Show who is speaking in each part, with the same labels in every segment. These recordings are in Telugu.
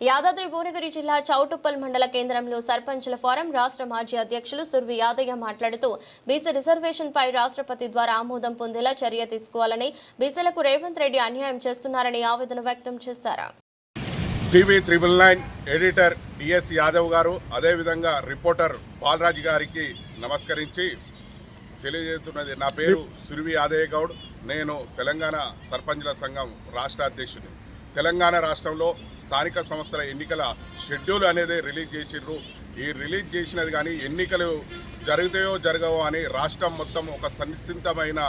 Speaker 1: యాదాద్రి భువనగిరి జిల్లా చౌటుప్పల్ మండల కేంద్రంలో సర్పంచుల ఫోరం రాష్ట్ర మాజీ అధ్యక్షులు సుర్వి యాదయ్య మాట్లాడుతూ బీసీ రిజర్వేషన్ పై రాష్ట్రపతి ద్వారా ఆమోదం పొందేలా చర్య తీసుకోవాలని బీసీలకు రేవంత్ రెడ్డి అన్యాయం చేస్తున్నారని ఆవేదన వ్యక్తం చేశారు.
Speaker 2: TV triple nine editor D S Yadav garu అదేవిధంగా రిపోర్టర్ బాలరాజు గారికి నమస్కరించి తెలియజేస్తున్నది నా పేరు సురివి యాదయ్య గౌడ్. నేను తెలంగాణ సర్పంచ్ల సంఘం రాష్ట్ర అధ్యక్షుడిని. తెలంగాణ రాష్ట్రంలో స్థానిక సంస్థల ఎన్నికల షెడ్యూల్ అనేది రిలీజ్ చేసిర్రు ఈ రిలీజ్ చేసినది కానీ ఎన్నికలు జరుగుతాయో జరగవో అని రాష్ట్రం మొత్తం ఒక సన్నిహితమైన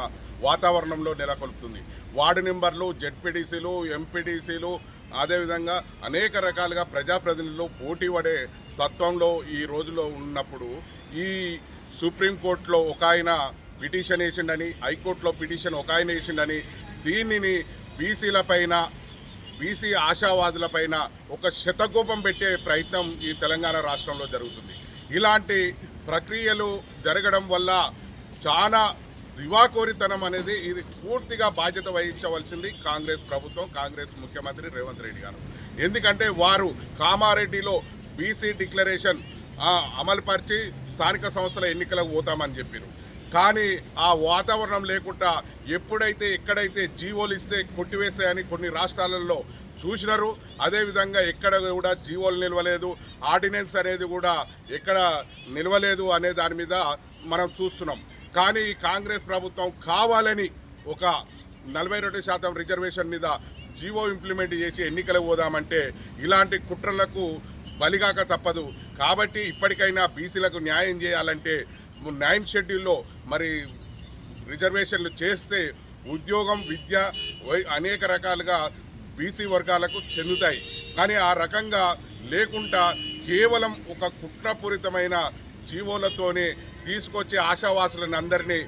Speaker 2: వాతావరణంలో నెలకొల్పుతుంది. వార్డు నెంబర్లు జెడ్పీటీసీలు ఎంపీటీసీలు అదేవిధంగా అనేక రకాలుగా ప్రజాప్రతినిధులు పోటీ పడే తత్వంలో ఈ రోజులో ఉన్నప్పుడు ఈ సుప్రీంకోర్టులో ఒక ఆయన పిటిషన్ వేసిండని హైకోర్టులో పిటిషన్ ఒక ఆయన వేసిండని దీనిని బీసీల పైన బీసీ ఆశావాదులపైన ఒక శతకోపం పెట్టే ప్రయత్నం ఈ తెలంగాణ రాష్ట్రంలో జరుగుతుంది. ఇలాంటి ప్రక్రియలు జరగడం వల్ల చాలా దివాకోరితనం అనేది ఇది పూర్తిగా బాధ్యత వహించవలసింది కాంగ్రెస్ ప్రభుత్వం కాంగ్రెస్ ముఖ్యమంత్రి రేవంత్ రెడ్డి గారు. ఎందుకంటే వారు కామారెడ్డిలో బీసీ డిక్లరేషన్ అమలుపరిచి స్థానిక సంస్థల ఎన్నికలకు పోతామని చెప్పారు కానీ ఆ వాతావరణం లేకుండా ఎప్పుడైతే ఎక్కడైతే జీవోలు ఇస్తే కొట్టివేస్తాయని కొన్ని రాష్ట్రాలలో చూసినారు. అదేవిధంగా ఎక్కడ కూడా జీవోలు నిలవలేదు. ఆర్డినెన్స్ అనేది కూడా ఎక్కడ నిలవలేదు అనే దాని మీద మనం చూస్తున్నాం. కానీ ఈ కాంగ్రెస్ ప్రభుత్వం కావాలని ఒక నలభై రెండు శాతం రిజర్వేషన్ మీద జీవో ఇంప్లిమెంట్ చేసి ఎన్నికలకు పోదామంటే ఇలాంటి కుట్రలకు బలిగాక తప్పదు. కాబట్టి ఇప్పటికైనా బీసీలకు న్యాయం చేయాలంటే నైన్ షెడ్యూల్లో మరి రిజర్వేషన్లు చేస్తే ఉద్యోగం విద్య వై- అనేక రకాలుగా బీసీ వర్గాలకు చెందుతాయి. కానీ ఆ రకంగా లేకుండా కేవలం ఒక కుట్రపూరితమైన జీవోలతోనే తీసుకొచ్చి ఆశావాసులను అందరినీ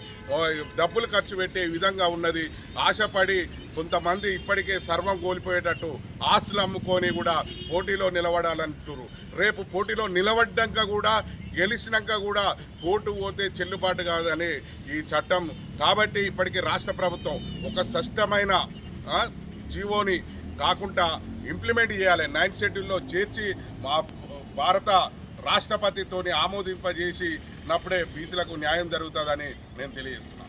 Speaker 2: డబ్బులు ఖర్చు పెట్టే విధంగా ఉన్నది. ఆశపడి కొంతమంది ఇప్పటికే సర్వం కోల్పోయేటట్టు ఆస్తులు అమ్ముకొని కూడా పోటీలో నిలబడాలంటున్నారు రేపు పోటీలో నిలబడ్డాక కూడా గెలిచినాక కూడా కోర్టు పోతే చెల్లుబాటు కాదని ఈ చట్టం. కాబట్టి ఇప్పటికీ రాష్ట్ర ప్రభుత్వం ఒక స్పష్టమైన జీవోని కాకుండా ఇంప్లిమెంట్ చేయాలి. నైన్ షెడ్యూల్లో చేర్చి మా భారత రాష్ట్రపతితోని ఆమోదింపజేసి నప్పుడే బీసీలకు న్యాయం జరుగుతుందని నేను తెలియజేస్తున్నాను